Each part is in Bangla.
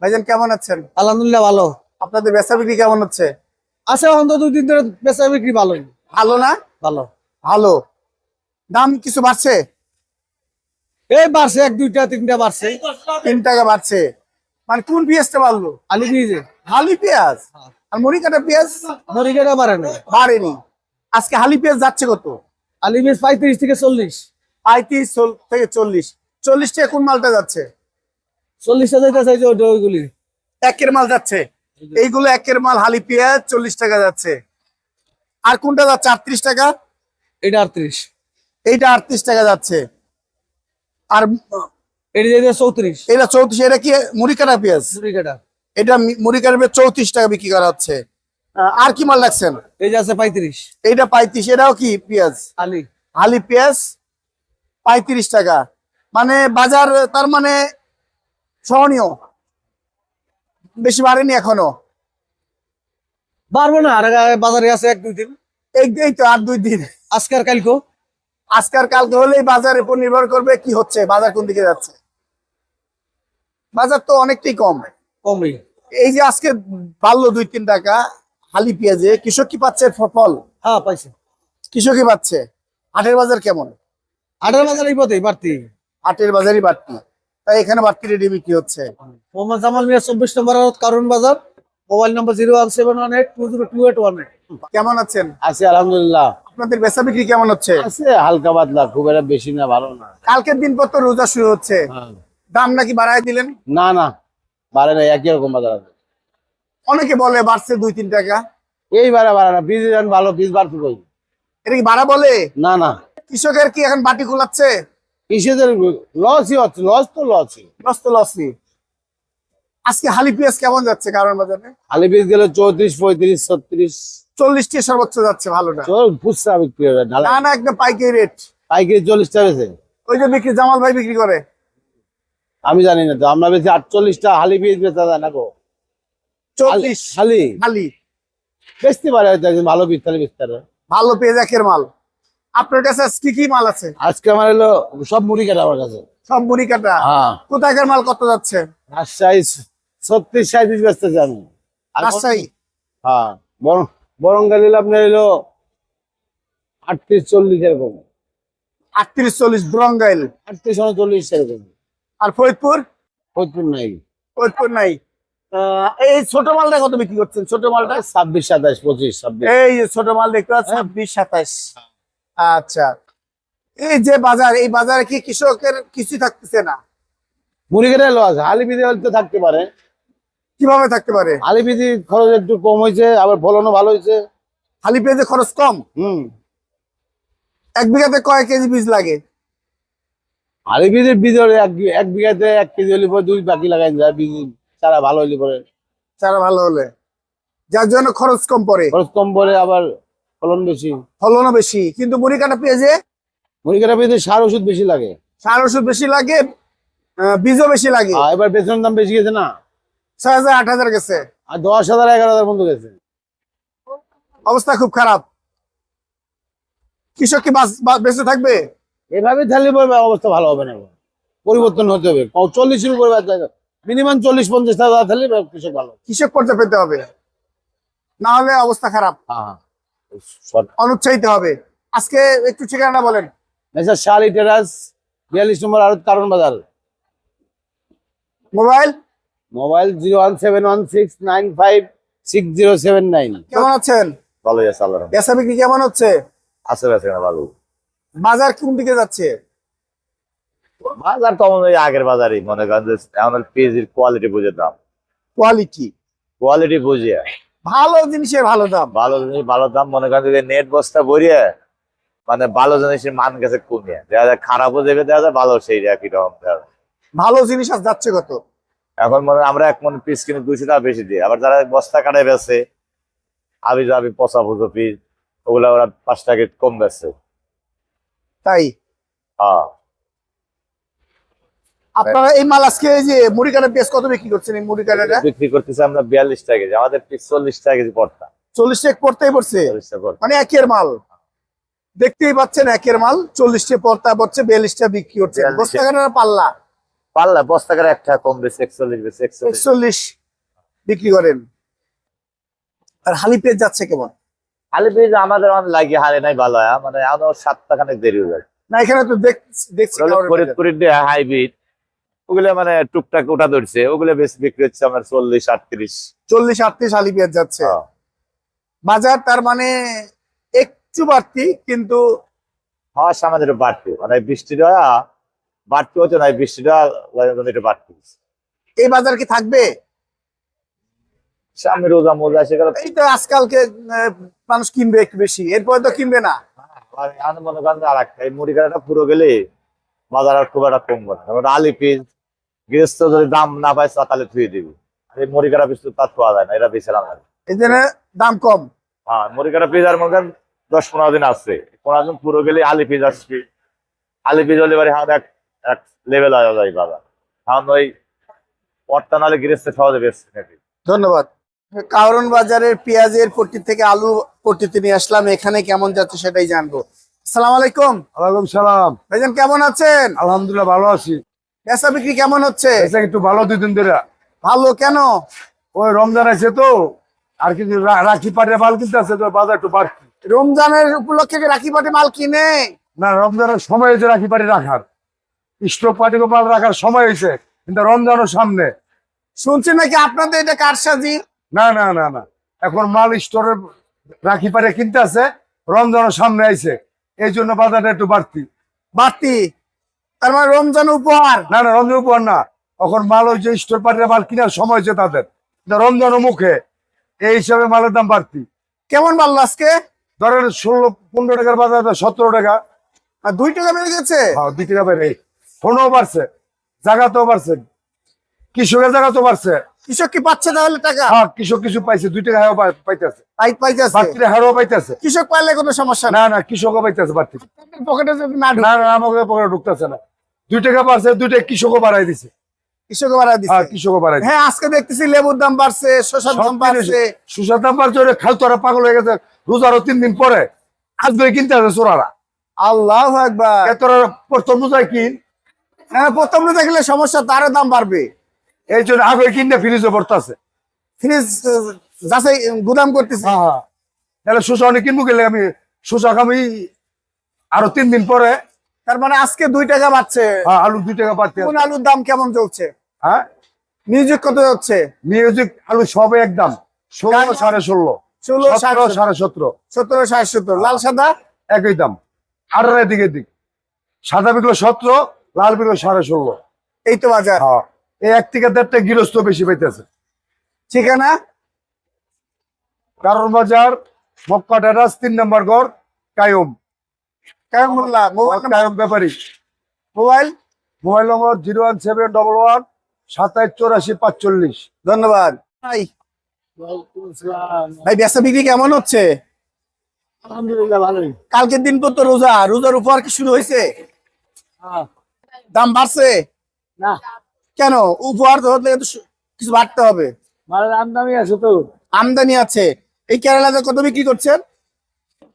ভাইজান কেমন আছেন? আলহামদুলিল্লাহ ভালো। আপনাদের বেচা বিক্রি কেমন হচ্ছে? আছে অন্তত দুই দিন ধরে বেচা বিক্রি ভালোই। ভালো না? ভালো। ভালো। দাম কিছু বাড়ছে? এই বাড়ছে এক দুইটা তিনটা বাড়ছে। তিন টাকা বাড়ছে। মানে কোন পেঁয়াজটা বাড়লো? আলু হালি পেঁয়াজ? আর মুড়ি কাটা পেঁয়াজ? মরিকাটা বাড়ে না। বাড়েনি। আজকে হালি পেঁয়াজ যাচ্ছে কত? আলু বীজ পঁয়ত্রিশ থেকে চল্লিশ। পঁয়ত্রিশ থেকে চল্লিশ। চল্লিশ টাকা কোন মালটা যাচ্ছে? চল্লিশ হাজার চাইছে ওইটা ওইগুলি একের মাল যাচ্ছে। এইগুলো একের মাল হালি পেঁয়াজ চল্লিশ টাকা যাচ্ছে। আর কোনটা যাচ্ছে? আটত্রিশ টাকা? এটা আটত্রিশ। এইটা আটত্রিশ টাকা যাচ্ছে। আর এটা চৌত্রিশ। এটা চৌত্রিশ এটা কি মুড়ি কাটা পেঁয়াজ এটা মি- মুড়ি কাটা পেঁয়াজ চৌত্রিশ টাকা বিক্রি করা হচ্ছে। আর কি মাল এই যে আছে পঁয়ত্রিশ। এইটা পঁয়ত্রিশ এটাও কি পেঁয়াজ? আলি হালি পেঁয়াজ পঁয়ত্রিশ টাকা। মানে বাজার তার মানে সহনীয়। বেশি বাড়েনি এখনও। পারব না আর বাজারে আছে এক দুই দিন। এই তো আর দুই দিন। আজকে আর কালকে আজকাল কালকে হলেই বাজারের উপর নির্ভর করবে কি হচ্ছে বাজার কোন দিকে যাচ্ছে। বাজার তো অনেকটাই কম। কমই। এই যে আজকে বাড়লো দুই তিন টাকা হালি পেঁয়াজে কৃষক কি পাচ্ছে ফল? হ্যাঁ পাইছে। কৃষকই পাচ্ছে। হাটের বাজার কেমন? আটের বাজার এই পথে বাড়তি। হাটের বাজারই বাড়তি। তাই এখানে বাড়তি রেডি বিক্রি হচ্ছে। মোহাম্মদ জামাল মিয়া চব্বিশ নম্বর কারণ বাজার মোবাইল নম্বর zero one seven one eight two zero two eight one eight. কেমন আছেন? আছে আলহামদুলিল্লাহ। আপনাদের বেচা বিক্রি কেমন হচ্ছে? আছে হালকা পাতলা খুব একটা বেশি না ভালো না। কালকের দিন পর তো রোজা শুরু হচ্ছে? দাম নাকি বাড়ায় দিলেন? না না বাড়ে না একই রকম বাজার আছে। অনেকে বলে বাড়ছে দুই তিন টাকা। এই বাড়ে বাড়ে না বীজ এখন ভালো বীজ বাড়তে কই? এটা কি বাড়া বলে? না না। কৃষকের কি এখন বাটি খোলাচ্ছে? কৃষিদের লসই হচ্ছে লস তো লসই লস তো লসই আজকে হালি পেঁয়াজ কেমন যাচ্ছে কারণ বাজারে? বীজ গেলে চৌত্রিশ পঁয়ত্রিশ ছত্রিশ। চল্লিশ সর্বোচ্চ যাচ্ছে ভালোটা। চল বিক্রি হবে না না একদম পাইকারি রেট পাইকারি চল্লিশটা বেছে ওই যে বিক্রি জামাল ভাই বিক্রি করে। আমি জানি না তো আমরা বেশি আটচল্লিশটা হালি বীজ বেচা যায় না গো। চল্লিশ। হালি। হালি। বেচতে পারে ভালো বেচতে পারে ভালো পেঁয়াজ একের মাল। আপনার কাছে আজ কি কি মাল আছে? আজকে আমার হলো সব মুড়ি কাটা আমার কাছে। সব মুড়ি কাটা? হ্যাঁ। কোথাকার মাল কত যাচ্ছে? রাজশাহী ছত্রিশ সাঁত্রিশ বেচতেছি আমি। রাজশাহী? হ্যাঁ। বরং বরং আপনার হলো আটত্রিশ চল্লিশ এরকম। আটত্রিশ চল্লিশ ব্রঙ্গাইল। আটত্রিশ উনচল্লিশ এরকম। আর ফরিদপুর? ফরিদপুর নাই। ফরিদপুর নাই। আহ, এই ছোট মালটা কত বিক্রি করছেন? ছোট মালটা? ছাব্বিশ সাতাশ পঁচিশ ছাব্বিশ। এই ছোট মাল দেখতে পাচ্ছি ছাব্বিশ সাতাশ। আচ্ছা। এই যে বাজার এই বাজারে কি কৃষকের কিছু থাকতেছে না? লস থাকতে পারে। কীভাবে থাকতে পারে? খরচ একটু কম হয়েছে আবার ফলনও ভালো হয়েছে। খরচ কম? হুম। এক বিঘাতে কয় কেজি বীজ লাগে? আলি বীজ হলে এক বিঘাতে এক কেজি হলে পরে দুই বাকি লাগাই যায় বীজ চারা ভালো হলে পরে। চারা ভালো হলে। যার জন্য খরচ কম পড়ে। খরচ কম পরে আবার ফলন বেশি। ফলনও বেশি। কিন্তু মুড়ি কাটা পেঁয়াজে? মুড়ি কাটা বীজে সার ওষুধ বেশি লাগে। সার ওষুধ বেশি লাগে বীজও বেশি লাগে। এবার বেতনের দাম বেশি গেছে না? ছয় হাজার আট হাজার গেছে। আর দশ হাজার এগারো হাজার পর্যন্ত গেছে। অবস্থা খুব খারাপ। কৃষক কি বেঁচে থাকবে? এভাবে থাকলে অবস্থা ভালো হবে না। পরিবর্তন হতে হবে। চল্লিশের উপরে মিনিমাম চল্লিশ পঞ্চাশ হাজার থাকলে কৃষক ভালো। কৃষক পর্যায়ে পেতে হবে। না হলে অবস্থা খারাপ। হ্যাঁ। অনুৎসাহিত হবে। আজকে একটু ঠিকানা বলেন। মেসার শালি টেরাস বিয়াল্লিশ নম্বর আরও কারণ বাজার। Mobile? Mobile zero one seven one six nine five six zero seven nine. কেমন আছেন? ভালোই আছে আল্লাহ বেচা বিক্রি কেমন হচ্ছে? আছে না ভালো বাজার। কোন দিকে যাচ্ছে? বাজার তো আমাদের আগের বাজারই মনে করেন যে আমাদের পেঁয়াজির কোয়ালিটি বুঝে দাম। কোয়ালিটি কোয়ালিটি বুঝিয়ে ভালো জিনিসের ভালো দাম। ভালো জিনিস ভালো দাম মনে করেন যে নেট বস্তা ভরিয়ে মানে ভালো জিনিসের মান গেছে কমিয়ে দেখা যায় খারাপও দেবে দেখা যায় ভালো সেই একই রকম ভালো জিনিস আজ যাচ্ছে কত? এখন মনে আমরা এক মন পিস কিনে দুইশো টাকা বেশি দিই আবার যারা বস্তা কাটায় বেছে আবি যাবি পচা পুজো পিস ওগুলা ওরা পাঁচ টাকা কম বেছে। তাই? হ্যাঁ। আপনারা এই মাল আজকে এই যে মুড়ি কাটা পেঁয়াজ কত বিক্রি করছেন এই মুড়ি কাটাটা বিক্রি করতেছে আমরা বিয়াল্লিশ টাকা কেজি আমাদের চল্লিশ টাকা কেজি পড়তা। চল্লিশ টাকা পড়তেই পড়ছে? পড়তা মানে একের মাল। দেখতেই পাচ্ছেন একের মাল চল্লিশটা পর্তা পড়ছে বিয়াল্লিশটা বিক্রি হচ্ছে। 42 বস্তা কাটার পাল্লা? পাল্লা বস্তা করে একটা কম বেশি একচল্লিশ বেশি একচল্লিশ। বিক্রি করেন। আর হালি পেঁয়াজ যাচ্ছে কেমন? আলি বীজ আমাদের অনেক লাগিয়ে হারে নাই ভালো হয়। মানে আমার সাতটা খানেক দেরি হয়ে যায়। না এখানে তো দেখ- দেখছি পেঁয়াজ। ফরিদপুরের হাইব্রিড। ওগুলো মানে টুকটাক ওটা ধরছে। ওগুলো বেশি বিক্রি হচ্ছে আমার চল্লিশ আটত্রিশ। চল্লিশ আটত্রিশ হালি পেঁয়াজ যাচ্ছে। হ্যাঁ। বাজার তার মানে একটু বাড়তি কিন্তু হওয়ার আমাদের বাড়তি। মানে বৃষ্টিটা বাড়তি হচ্ছে না বৃষ্টিটা বাড়তি। এই বাজার কি থাকবে? সামনে রোজা মোজা সেগুলো এই তো আজকালকে মানুষ কিনবে একটু বেশি। এরপরে তো কিনবে না। আমি মনে করেন আর একটা এই মুড়ি কাটাটা পুরো গেলে বাজার আর খুব একটা কমবে না কারণ আলি পিস গৃহস্থ যদি দাম না পায় তাহলে থুয়ে দিবি। আর এই মুড়ি কাটা পিস তো তার পাওয়া যায় না এটা না এই জন্য দাম কম। হ্যাঁ মুড়ি কাটা পিস আর মনে করেন দশ পনেরো দিন আসছে পনেরো দিন পুরো গেলে আলি পিস আসবে। আলি পিস হলে এবারে আমাদের এক এক লেভেল হয়ে যায় বাজার। কারণ ওই পট্টা নাহলে গৃহস্থ সহজে বেশি ধন্যবাদ। কারণ বাজারের পেঁয়াজের পট্টি থেকে আলু পট্টিতে নিয়ে আসলাম। এখানে কেমন যাচ্ছে সেটাই জানব। সালাম আলাইকুম। ওয়ালাইকুম সালাম। ভাইজান কেমন আছেন? আলহামদুলিল্লাহ ভালো আছি। বেচা বিক্রি কেমন হচ্ছে? এটা একটু ভালো দুই দিন। ধরে ভালো কেন? ওই রমজান আছে তো আর কিছু রাখি পাটে মাল কিনতে আছে তো বাজার একটু বাড়তি। রমজানের উপলক্ষে রাখি পাটে মাল কিনে? না রমজানের সময় হয়েছে রাখি পাটি রাখার। স্টক পাটি মাল রাখার সময় হয়েছে কিন্তু রমজানের সামনে। শুনছি নাকি আপনাদের এটা কারসাজি না না না না। এখন মাল স্টোরে রাখি পারে কিনতে আছে রমজানের সামনে আইছে। এই জন্য বাজারটা একটু বাড়তি। বাড়তি? তার মানে রমজান উপহার? না না রমজান উপহার না। এখন মাল ওই যে স্টোর পাটির মাল কেনার সময় হয়েছে তাদের। রমজান মুখে। এই হিসাবে মালের দাম বাড়তি। কেমন মাল আজকে? ধরেন ষোলো পনেরো টাকার বাজার সতেরো টাকা। আর দুই টাকা বেড়ে গেছে? হ্যাঁ দুই টাকা বেড়ে। ফোনও বাড়ছে জায়গাতেও বাড়ছে। কৃষকের জায়গাতেও বাড়ছে। কৃষক কি পাচ্ছে তাহলে টাকা? হ্যাঁ কৃষক কিছু পাইছে দুই টাকা হারও পাইতেছে। পাইতেছে? বাড়তিরা হারও পাইতেছে। কৃষক পাইলে কোনো সমস্যা না না না কৃষকও পাইতেছে বাড়তি। পকেটে না না না আমাকে পকেটে ঢুকতেছে না। দুই টাকা বাড়ছে দুই টাকা কৃষকও বাড়াই দিছে। হ্যাঁ কৃষকও বাড়াই হ্যাঁ আজকে দেখতেছি লেবুর দাম বাড়ছে শসার দাম বাড়ছে। দাম বাড়ছে ওরে খাল তোরা পাগল হয়ে গেছে। রোজারও তিন দিন পরে আজকে কিনতে আছে চোরারা। আল্লাহ একবার তোরা প্রথম রোজায় কিন। হ্যাঁ প্রথম দেখলে সমস্যা তারও দাম বাড়বে। এই জন্য আগে কিনে ফ্রিজে পড়তেছে ফ্রিজ যাচাই গুদাম করতেছি। হ্যাঁ হ্যাঁ। তাহলে সুসা অনেক কিনবো গেলে আমি সুসা আমি আরও তিন দিন পরে। তার মানে আজকে দুই টাকা বাড়ছে। হ্যাঁ, আলু দুই টাকা বাড়তে কোন আলুর দাম কেমন চলছে? হ্যাঁ? মিউজিক কত যাচ্ছে? মিউজিক আলু সবে একদম ষোলো সাড়ে ষোলো। ষোলো সতেরো সাড়ে সতেরো। সতেরো ষাট সত্তর লাল সাদা? একই দাম। আঠারো দিকে দিক সাদা বিকলো সতেরো লাল বিকলো সাড়ে ষোলো। এই তো বাজার। হ্যাঁ। এই এক থেকে দেড়টা গৃহস্থ বেশি পাইতেছে। ঠিকানা? কারণ বাজার মক্কা টেরাস তিন নম্বর ঘর কায়ম। কায়ম ব্যাপারী। মোবাইল? মোবাইল নম্বর zero one seven double one সাতাইশ চৌরাশি পাঁচচল্লিশ। ধন্যবাদ। ভাই। ভাই ব্যবসা বিক্রি কেমন হচ্ছে? আলহামদুলিল্লাহ ভালোই। কালকের দিন পর তো রোজা রোজার উপহার কি শুরু হয়েছে? হ্যাঁ। দাম বাড়ছে? না। কেন? উপহার তো তো কিছু বাড়তে হবে। আমদামি আছে তো। আমদানি আছে। এই কেরালাতে কত বিক্রি করছেন?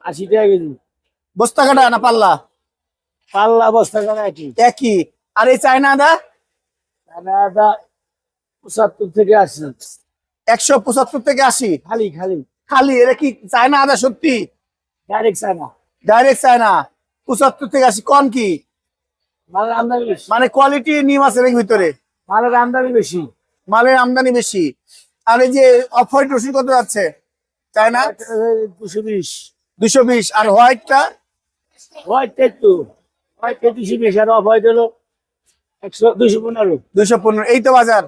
আশি টাকা কেজি। বস্তা কাটা না পাল্লা? পাল্লা বস্তা কাটা একই। একই। আর এই চায়না আদা? কানাডা পঁচাত্তর থেকে আশি। একশো পঁচাত্তর থেকে আশি? খালি খালি। খালি? এটা কি চায়না আদা সত্যি? Direct China. Direct China. পঁচাত্তর থেকে আশি। কন কি? আমদানি মানে কোয়ালিটি নিম আছে ভিতরে? মালের আমদানি বেশি। মালের আমদানি বেশি। আর এই যে অফ হোয়াইট রসুন কত যাচ্ছে? চায়না দুশো বিশ। দুশো বিশ। আর হোয়াইটটা? হোয়াইট একটু। হোয়াইট দুশো বিশ আর অফ হোয়াইট হলো একশো দুশো পনেরো। দুশো পনেরো। এই তো বাজার।